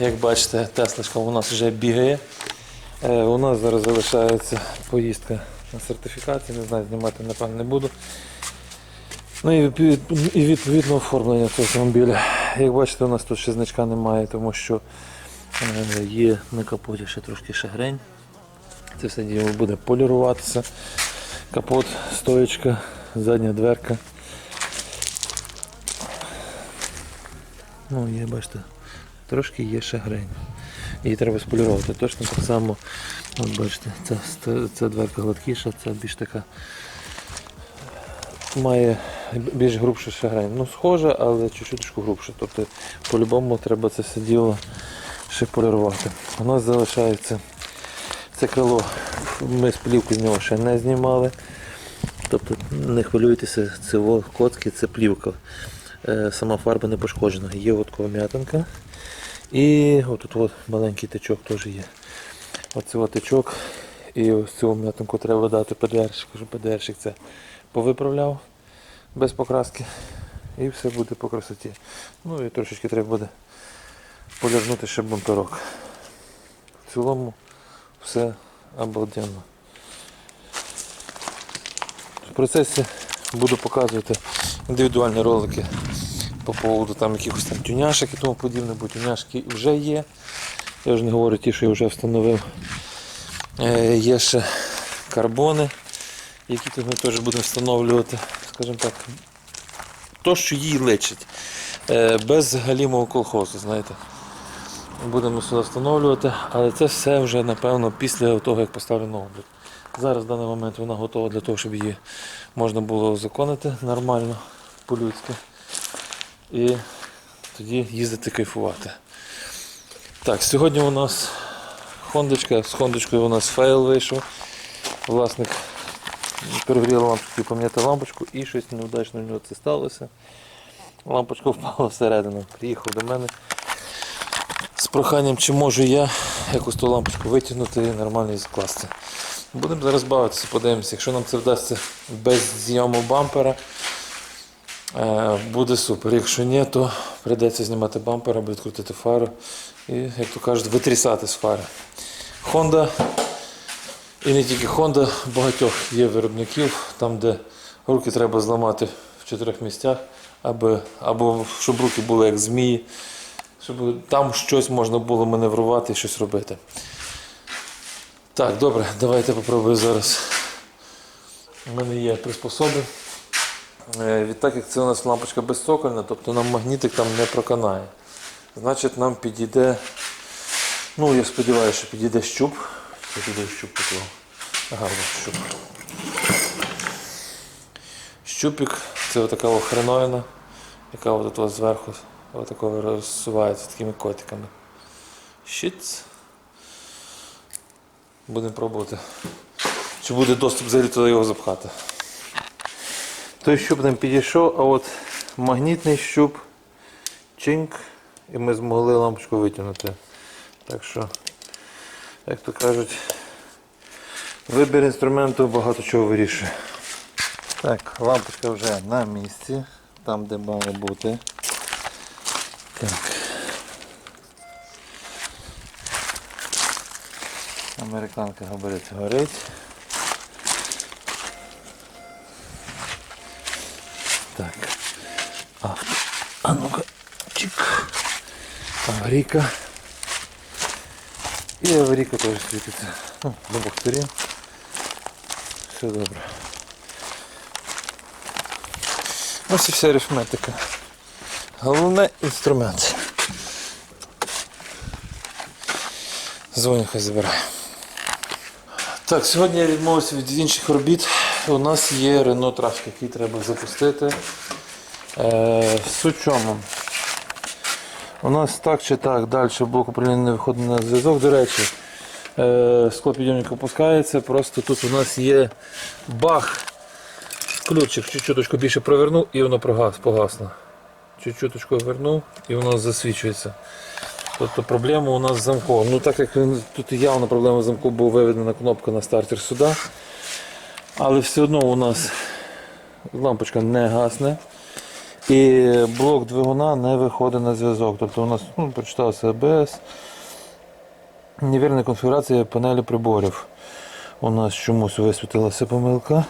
Як бачите, Теслочка у нас вже бігає. Е, у нас зараз залишається поїздка на сертифікацію, не знаю, знімати напевно не буду. Ну і, відповідно оформлення цього автомобіля. Як бачите, у нас тут ще значка немає, тому що е, є на капоті ще трошки шагрень. Це все діло буде поліруватися. Капот, стоечка, задня дверка. Ну, є, бачите, трошки є шагрень. Її треба сполірувати. Точно так само, от бачите, ця, ця дверка гладкіша, ця більш така має більш грубше шагрень. Ну, схоже, але чуть-чуть грубше. Тобто по-любому треба це все діло ще полірувати. У нас залишається це крило. Ми з плівки з нього ще не знімали. Тобто не хвилюйтеся, це коцки, це плівка. Е, Сама фарба не пошкоджена. Є от м'ятинка. І отут от маленький тичок теж є. Оце от. І ось цю м'ятинку треба дати ПДРщику, щоб ПДРщик це повиправляв без покраски. І все буде по красоті. Ну і трошечки треба буде полірнути ще бунтарок. В цілому все обалденно. В процесі буду показувати індивідуальні ролики по поводу там якихось там тюняшок і тому подібне, бо тюняшки вже є. Я вже не говорю ті, що я вже встановив. Е, є ще карбони, які тут ми теж будемо встановлювати, скажімо так, то, що їй личить. Е, без галімого колхозу, знаєте. Будемо сюди встановлювати, але це все вже напевно після того, як поставлю облік. Зараз в даний момент вона готова для того, щоб її можна було законити нормально, по-людськи. І тоді їздити кайфувати. Так, сьогодні у нас хондочка, з хондочкою у нас фейл вийшов. Власник перегрів лампочку поміняти лампочку і щось неудачно в нього це сталося. Лампочка впала всередину. Приїхав до мене з проханням, чи можу я якусь ту лампочку витягнути і нормально її скласти. Будемо зараз бавитися, подивимося. Якщо нам це вдасться без зйому бампера, е, буде супер. Якщо ні, то прийдеться знімати бампер або відкрутити фару і, як то кажуть, витрісати з фари. Honda і не тільки Honda, багатьох є виробників, там, де руки треба зламати в чотирьох місцях, аби, або щоб руки були як змії, щоб там щось можна було маневрувати і щось робити. Так, добре, давайте попробую зараз. У мене є приспособи. Е, Відтак як це у нас лампочка безцокольна, тобто нам магнітик там не проканає. Значить нам підійде, ну я сподіваюся, що підійде щуп. Я туди щуп поклав. Ось щуп. Щупик це отака хреновина, яка от зверху розсувається такими котиками. Щиц. Будемо пробувати. Чи буде доступ взагалі туди його запхати. Той щуп нам підійшов, а от магнітний щуп чинк, і ми змогли лампочку витягнути. Так що, як то кажуть, вибір інструменту багато чого вирішує. Так, лампочка вже на місці, там де має бути. Так. Американка габарит горить. Так. Авто. А ну-ка. Чик. Аварійка. І аварійка теж світиться. Ну, з обох. Все добре. Ось і вся арифметика. Головне інструмент. Дзвоню, хай забирає. Так, сьогодні я відмовився від інших робіт. У нас є Renault Trafic, який треба запустити. Е, суть чому? У нас так чи так далі блок управління не виходить на зв'язок. До речі, е, склопідйомник опускається, просто тут у нас є баг. Ключик чуть-чуточку більше провернув і воно погасло. Чуть-чуточку вернув і воно засвічується. Тобто проблема у нас з замком. Ну так як тут явно проблема з замком, була виведена кнопка на стартер сюди. Але все одно у нас лампочка не гасне. І блок двигуна не виходить на зв'язок. Тобто у нас ну, прочитався ABS. Невірна конфігурація панелі приборів. У нас чомусь висвітилася помилка.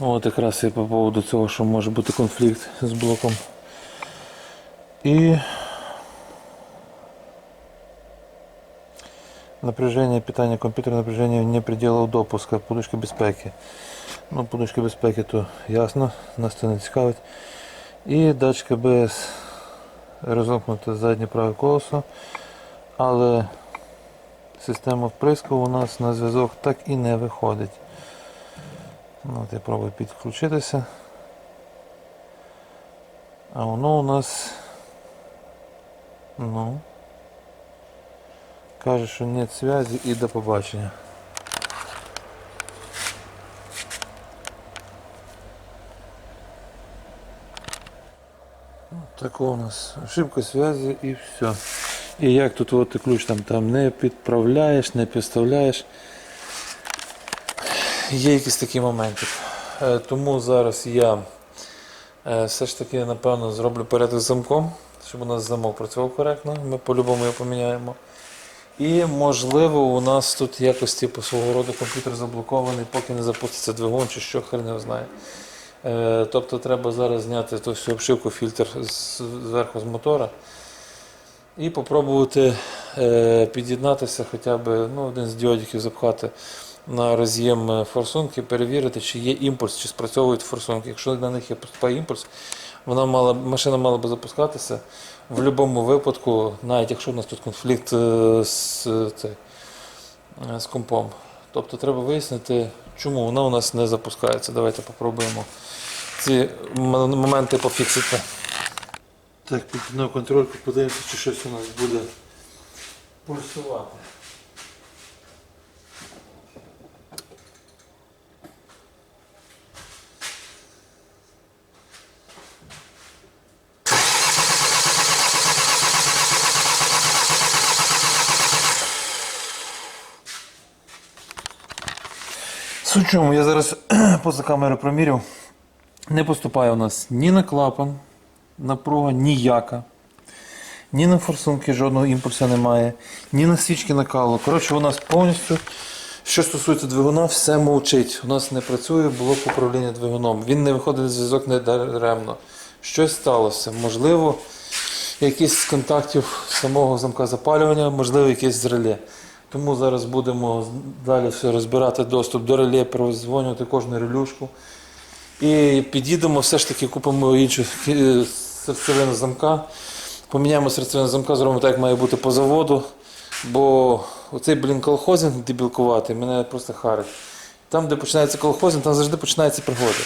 От якраз і по поводу цього, що може бути конфлікт з блоком. І напряжение питания компьютера, напряжение не пределов допуска, подушки безпеки. Ну, подушки безпеки то ясно, нас це не цікавить. І датчик АБС розомкнуте заднє праве колесо, але система вприску у нас на зв'язок так і не виходить. От я пробую підключитися. А воно у нас ну каже, що нет связи і до побачення. Такого у нас ошибка связи і все. І як тут от ти ключ там, там не підправляєш, не підставляєш. Є якісь такі моменти. Е, Тому зараз я е, все ж таки напевно зроблю порядок з замком, щоб у нас замок працював коректно. Ми по-любому його поміняємо. І можливо у нас тут якось типу свого роду комп'ютер заблокований, поки не запуститься двигун чи що, хер не знає. Е, Тобто треба зараз зняти ту всю обшивку, фільтр зверху з мотора і попробувати під'єднатися хоча б ну, один з діодиків запхати на роз'єм е, форсунки, перевірити, чи є імпульс, чи спрацьовують форсунки. Якщо на них є імпульс, вона мала, машина мала би запускатися. В будь-якому випадку, навіть якщо у нас тут конфлікт е, з, е, цей, е, з компом. Тобто треба вияснити, чому вона у нас не запускається. Давайте попробуємо ці моменти пофіксити. Так, під'єднав контрольку, подивимося, чи щось у нас буде пульсувати. Суть в чому, я зараз поза камерою проміряв. Не поступає у нас ні на клапан, напруга ніяка. Ні на форсунки жодного імпульсу немає, ні на свічки накалу. Коротше, у нас повністю, що стосується двигуна, все мовчить. У нас не працює блок управління двигуном. Він не виходить на зв'язок не даремно. Щось сталося. Можливо, якийсь з контактів самого замка запалювання, можливо, якесь з. Тому зараз будемо далі все розбирати доступ до реле, прозвонювати кожну релюшку. І під'їдемо, все ж таки купимо іншу серцевину замка. Поміняємо серцевину замка, зробимо так, як має бути по заводу. Бо оцей блін колхозинг дебілкуватий мене просто харить. Там, де починається колхозинг, там завжди починаються пригоди.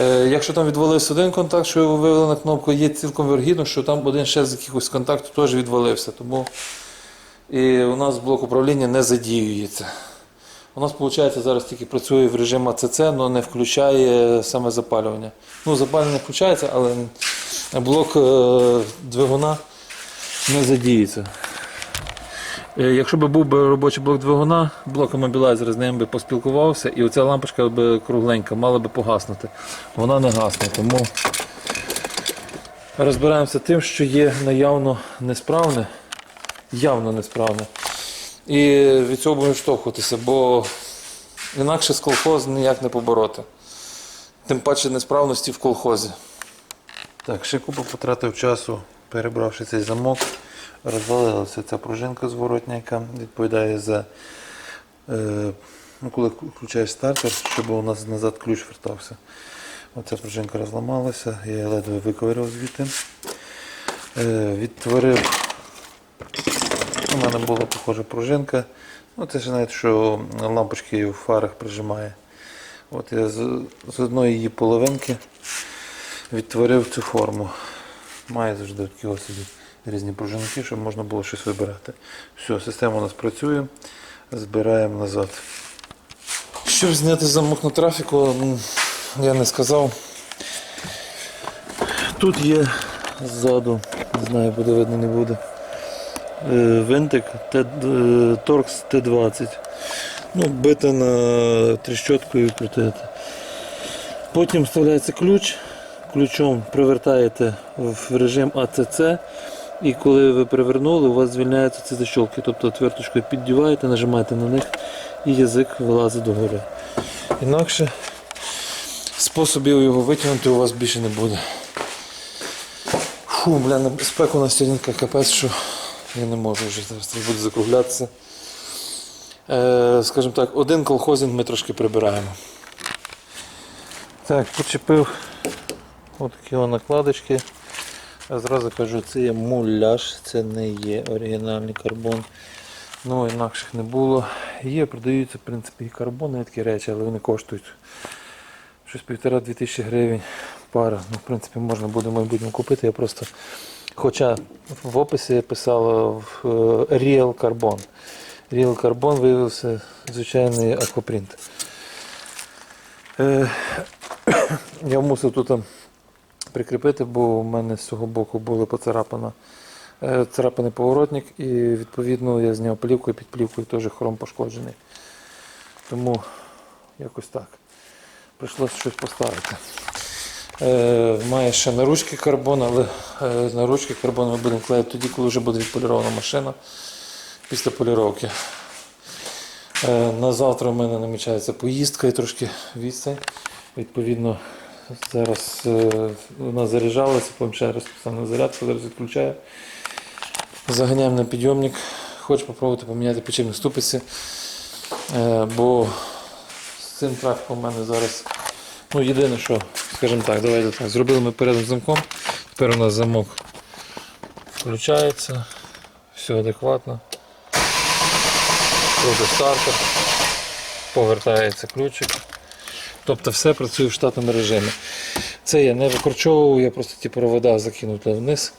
Е, якщо там відвалився один контакт, що його вивели на кнопку, є цілком вірогідно, що там один ще з якихось контактів теж відвалився. Тому і у нас блок управління не задіюється. У нас, виходить, зараз тільки працює в режимі АЦЦ, але не включає саме запалювання. Ну, запалювання включається, але блок е, двигуна не задіється. Е, Якщо б був робочий блок двигуна, блок мобілайзера з ним би поспілкувався, і оця лампочка б кругленька, мала би погаснути. Вона не гасне, тому розбираємося тим, що є наявно несправне, явно несправне. І від цього будемо відштовхуватися, бо інакше з колхоз ніяк не побороти. Тим паче несправності в колхозі. Так, ще купа потратив часу, перебравши цей замок. Розвалилася ця пружинка зворотня, яка відповідає за е, ну, коли включаєш стартер, щоб у нас назад ключ вертався. Оця пружинка розламалася, я ледве виковиряв звідти. Е, відтворив у мене була похожа пружинка. Ну, це ж навіть, що лампочки в фарах прижимає. От я з, з одної її половинки відтворив цю форму. Має завжди такі ось різні пружинки, щоб можна було щось вибирати. Все, система у нас працює. Збираємо назад. Щоб зняти замок на трафіку, я не сказав. Тут є ззаду, не знаю, буде видно, не буде. Е, Винтик е, Торкс Т20. Ну, бити на тріщоткою і крутити. Потім вставляється ключ, ключом привертаєте в режим АЦЦ, і коли ви привернули, у вас звільняються ці защолки. Тобто отверточкою піддіваєте, нажимаєте на них і язик вилазить догори. Інакше способів його витягнути у вас більше не буде. Фу, бля, спеку на стінка капець, що я не можу вже зараз буде закруглятися. Е, скажімо так, один колхозінг ми трошки прибираємо. Так, почепив отакі накладочки. Я зразу кажу, це є муляж, це не є оригінальний карбон. Ну, інакших не було. Є, продаються, в принципі, і карбони, такі речі, але вони коштують щось півтора-дві тисячі гривень пара. Ну, в принципі, можна буде в майбутньому купити. Я просто, хоча в описі писало в, е, Real Carbon. Real Carbon виявився звичайний аквапринт. Е, я мусив тут прикріпити, бо у мене з цього боку були поцарапана. е, Царапаний поворотник і відповідно я зняв плівку і під плівкою теж хром пошкоджений. Тому якось так. Прийшлося щось поставити. Е, має ще наручки карбон, але е, наручки карбон ми будемо клеїти тоді, коли вже буде відполірована машина після поліровки. Е, на завтра в мене намічається поїздка і трошки відстань. Відповідно, зараз вона заряджалася, ще раз на зарядку, зараз відключаю. Заганяємо на підйомник. Хочу спробувати поміняти підшипник ступиці, бо з цим трафіком у мене зараз. Ну, єдине, що, скажімо так, давайте так. Зробили ми перед замком. Тепер у нас замок включається, все адекватно. Буде стартер, повертається ключик. Тобто все працює в штатному режимі. Це я не викорчовував, я просто ті провода закинув вниз.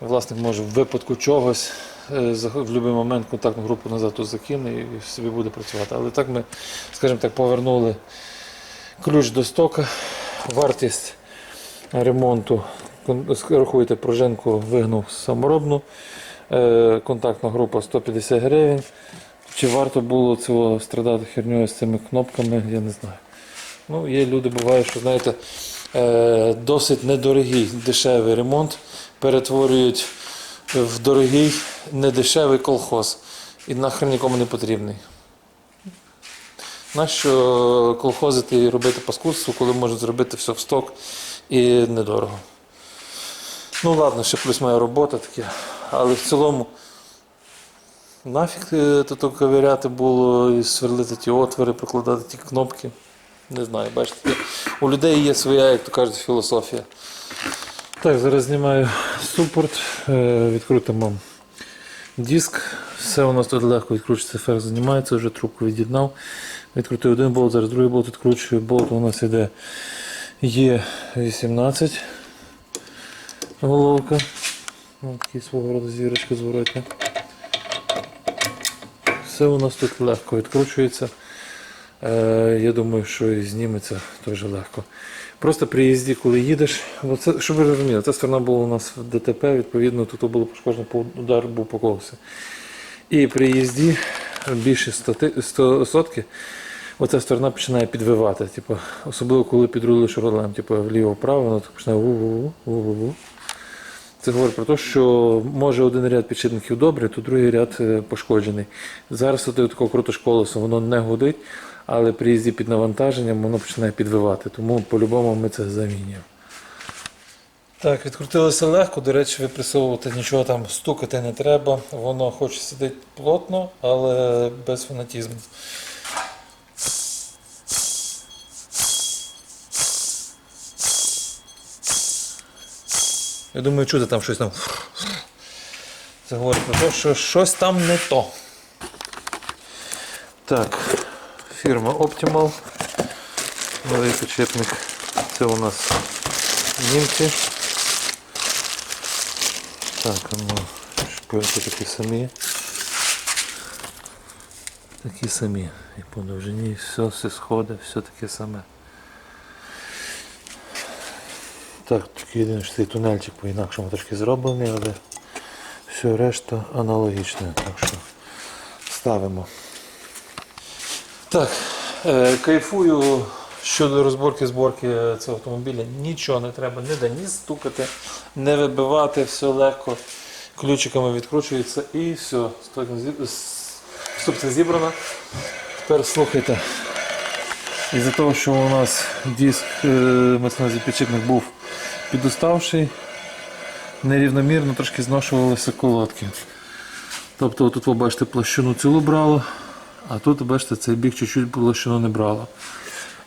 Власник може в випадку чогось е, в будь-який момент контактну групу назад закине і собі буде працювати. Але так ми, скажімо так, повернули ключ до стока. Вартість ремонту, рахуйте, пружинку вигнув саморобну. Е, Контактна група 150 гривень. Чи варто було цього страдати херньою з цими кнопками, я не знаю. Ну, є люди, буває, що знаєте, е, досить недорогий дешевий ремонт перетворюють в дорогий недешевий колхоз. І нахрен нікому не потрібний. Нащо колхозити і робити паскудство, коли можуть зробити все в сток і недорого. Ну ладно, ще плюс моя робота таке. Але в цілому нафіг е, тут ковиряти було і сверлити ті отвори, прокладати ті кнопки. Не знаю, бачите, у людей є своя, як то кажуть, філософія. Так, зараз знімаю супорт, е, відкрутимо диск. Все у нас тут легко відкручується, ферх знімається, вже трубку від'єднав. Відкрутив один болт, зараз другий болт відкручую. Болт у нас йде Є18 головка. Ось такий свого роду зірочка зворотня. Все у нас тут легко відкручується. Е, я думаю, що і зніметься теж легко. Просто при їзді, коли їдеш, оце, щоб ви розуміли, ця сторона була у нас в ДТП, відповідно, тут було пошкоджено по удар був по колесу. І при їзді більше 100, 100 сотки, оця сторона починає підвивати. Типу, особливо коли підрулиш рулем, типу, вліво-вправо, воно починає ву-ву-ву. Це говорить про те, що може один ряд підшипників добрий, то другий ряд е, пошкоджений. Зараз от такого круто колесо, воно не гудить, але при їзді під навантаженням воно починає підвивати. Тому по-любому ми це замінюємо. Так, відкрутилося легко. До речі, випресовувати нічого там стукати не треба. Воно хоч сидить плотно, але без фанатізму. Я думаю, чути там щось там. Це говорить про те, що щось там не то. Так, фірма Optimal. Новий підшипник. Це у нас німці. Так, ну, шпильки такі самі. Такі самі. І по довжині все, все сходить, все таке саме. Так, тільки єдине, цей тунельчик по-інакшому трошки зроблений, але все решта аналогічне. Так що ставимо. Так, е, кайфую щодо розборки зборки цього автомобіля. Нічого не треба ніде ні стукати, не вибивати, все легко. Ключиками відкручується і все. Ступця зібрана. Тепер слухайте. Із-за того, що у нас диск е, мається підшипник був підуставший, нерівномірно трошки зношувалися колодки. Тобто тут ви бачите площину цілу брало, а тут бачите цей бік чуть-чуть площину не брало.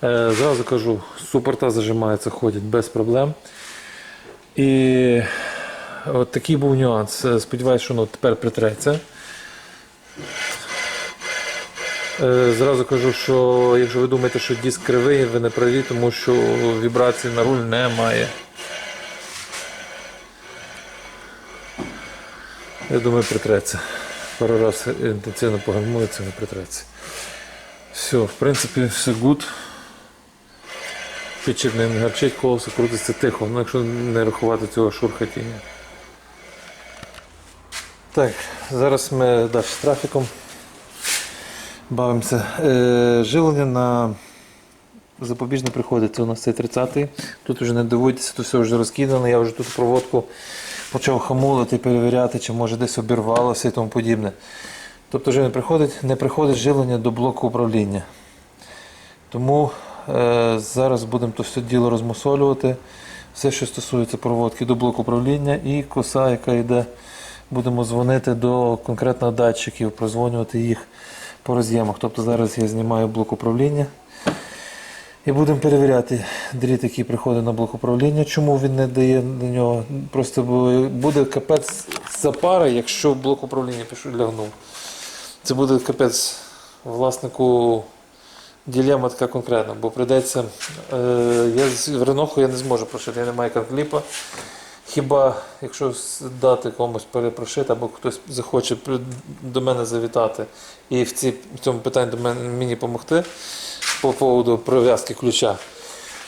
Е, зразу кажу, супорта зажимаються, ходять без проблем. І от такий був нюанс. Е, Сподіваюсь, що воно тепер притреться. Е, Зразу кажу, що якщо ви думаєте, що диск кривий, ви не праві, тому що вібрації на руль немає. Я думаю, притреться. Пару раз інтенсивно погальмується, не притреться. Все, в принципі, все гуд. Підчіпник не гарчить, колесо крутиться тихо, ну якщо не рахувати цього шурхатіння. Так, зараз ми далі з трафіком. Бавимося. Е, жилення на запобіжне приходить. Це у нас цей 30-й. Тут вже не дивуйтеся, тут все вже розкидано. Я вже тут проводку почав хамулити, перевіряти, чи може десь обірвалося і тому подібне. Тобто вже не приходить, не приходить жилення до блоку управління. Тому зараз будемо то все діло розмусолювати. Все, що стосується проводки до блоку управління і коса, яка йде, будемо дзвонити до конкретно датчиків, прозвонювати їх по роз'ємах. Тобто зараз я знімаю блок управління. І будемо перевіряти дріт, який приходить на блок управління, чому він не дає на нього. Просто буде капець запара, якщо блок управління пишу лягнув. Це буде капець власнику ділема така конкретна, бо прийдеться. Е, я в Реноху я не зможу прошити, я не маю кліпа. Хіба якщо дати комусь перепрошити, або хтось захоче до мене завітати і в, ці, в цьому питанні до мене мені допомогти по поводу прив'язки ключа.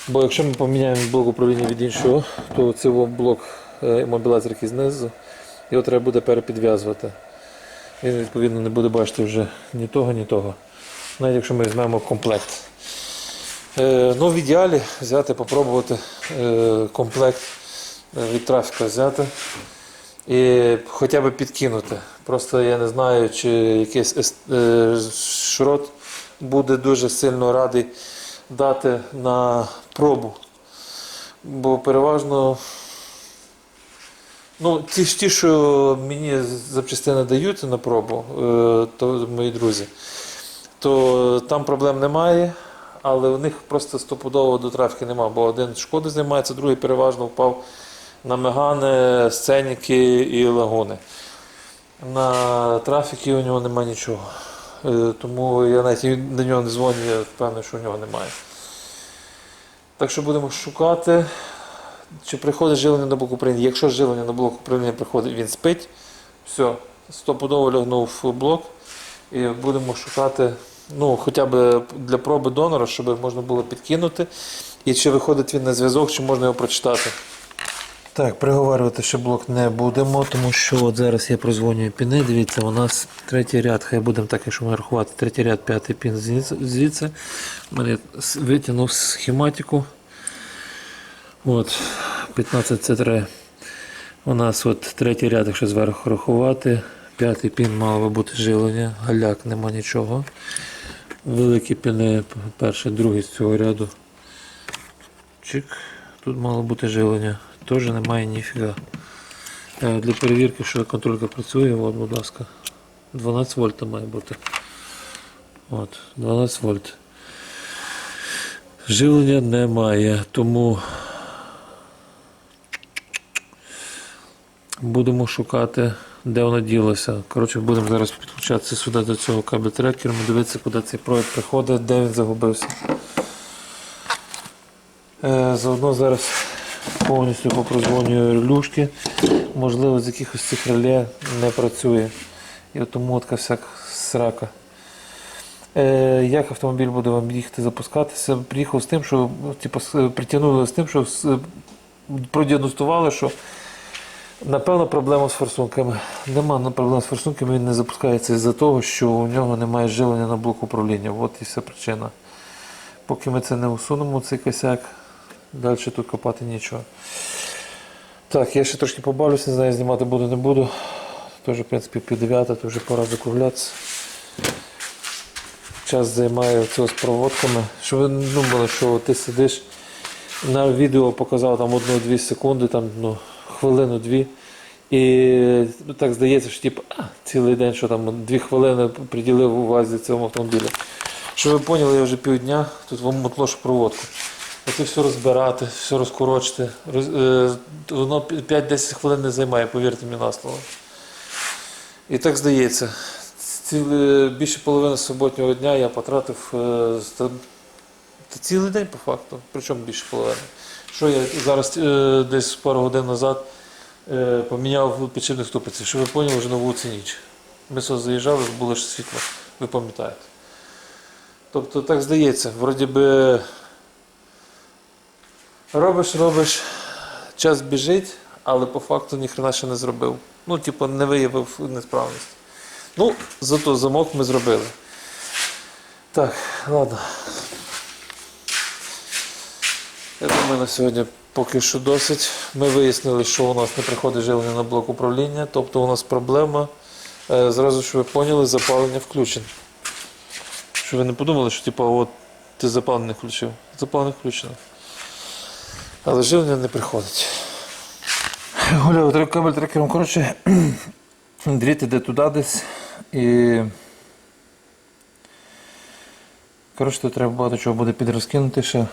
Бо якщо ми поміняємо блок управління від іншого, то цей блок е, який знизу, його треба буде перепідв'язувати. Він відповідно не буде бачити вже ні того, ні того. Навіть якщо ми візьмемо комплект. Е, ну, в ідеалі взяти, попробувати е, комплект е, від трафіка взяти і хоча б підкинути. Просто я не знаю, чи якийсь шрот буде дуже сильно радий дати на пробу. Бо переважно Ну, ті ті, що мені запчастини дають на пробу, то мої друзі, то там проблем немає, але у них просто стопудово до трафіки немає, бо один шкоди займається, другий переважно впав на мегани, сценіки і лагуни. На трафіки у нього немає нічого. Е, Тому я навіть до нього не дзвоню, я впевнений, що у нього немає. Так що будемо шукати. Чи приходить жилення на блок управління? Якщо жилення на блок управління приходить, він спить, все, стопудово лягнув в блок і будемо шукати ну, хоча б для проби донора, щоб їх можна було підкинути. І чи виходить він на зв'язок, чи можна його прочитати. Так, приговарювати ще блок не будемо, тому що от зараз я прозвонюю піни. Дивіться, у нас третій ряд, хай будемо так, якщо ми рахувати, третій ряд, п'ятий пін звідси. Мене витягнув схематику. От, 15 це У нас от третій ряд, якщо зверху рахувати. П'ятий пін мало би бути жилення, галяк нема нічого. Великі піни, перший, другий з цього ряду. Чик. Тут мало бути жилення. Теж немає ніфіга. Е, Для перевірки, що контролька працює, от, будь ласка. 12 вольт має бути. От, 12 вольт. Живлення немає, тому будемо шукати, де воно ділося. Коротше, будемо зараз підключатися сюди до цього кабель трекеру, дивитися, куди цей провід приходить, де він загубився. Е, Заодно зараз повністю попрозвонюю релюшки. Можливо, з якихось цих реле не працює. І от тому така всяка срака. Е, як автомобіль буде вам їхати запускатися? Приїхав з тим, що типу, притягнули з тим, що продіагностували, що Напевно, проблема з форсунками. Нема ну, проблем з форсунками, він не запускається із-за того, що у нього немає живлення на блок управління. От і вся причина. Поки ми це не усунемо, цей косяк, далі тут копати нічого. Так, я ще трошки побавлюся, не знаю, знімати буду, не буду. Теж, в принципі, пів дев'ята, то вже пора закруглятися. Час займає цього з проводками. Щоб ви не думали, що ти сидиш на відео показав там одну-дві секунди, там ну, хвилину-дві. І ну, так здається, що типу, а, цілий день, що там дві хвилини приділив увазі цьому автомобілю. Щоб ви поняли, я вже півдня тут вам мотлошу проводку. Оце все розбирати, все розкорочити. Роз, е, воно 5-10 хвилин не займає, повірте мені на слово. І так здається, ціле, більше половини суботнього дня я потратив е, та цілий день по факту, причому більше половини. Що я зараз е, десь пару годин назад е, поміняв підшипник ступиці, щоб ви поняли, вже на вулиці ніч. Ми сюди заїжджали, було ще світло, ви пам'ятаєте. Тобто так здається, вроді би робиш, робиш, час біжить, але по факту ніхрена ще не зробив. Ну, типу, не виявив несправність. Ну, зато замок ми зробили. Так, ладно. Я думаю, на сьогодні поки що досить. Ми вияснили, що у нас не приходить живлення на блок управління, тобто у нас проблема. е, Зразу що ви поняли, запалення включено. Щоб ви не подумали, що типу, от ти запалення включив. Запалення включено. Але живлення не приходить. Гуляв кабель трекером, коротше, дріт іде туди десь і. Коротше, треба багато чого буде підрозкинути ще.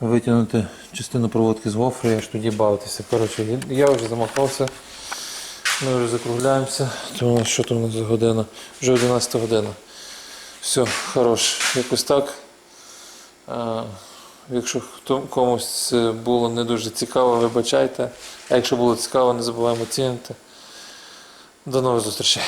Витягнути частину проводки з гофри, аж тоді бавитися. Коротше, я вже замахався. Ми вже закругляємося. То у нас що там у нас за година? Вже 11 година. Все, хорош. Якось так. А, якщо комусь було не дуже цікаво, вибачайте. А якщо було цікаво, не забуваємо оцінити. До нових зустрічей.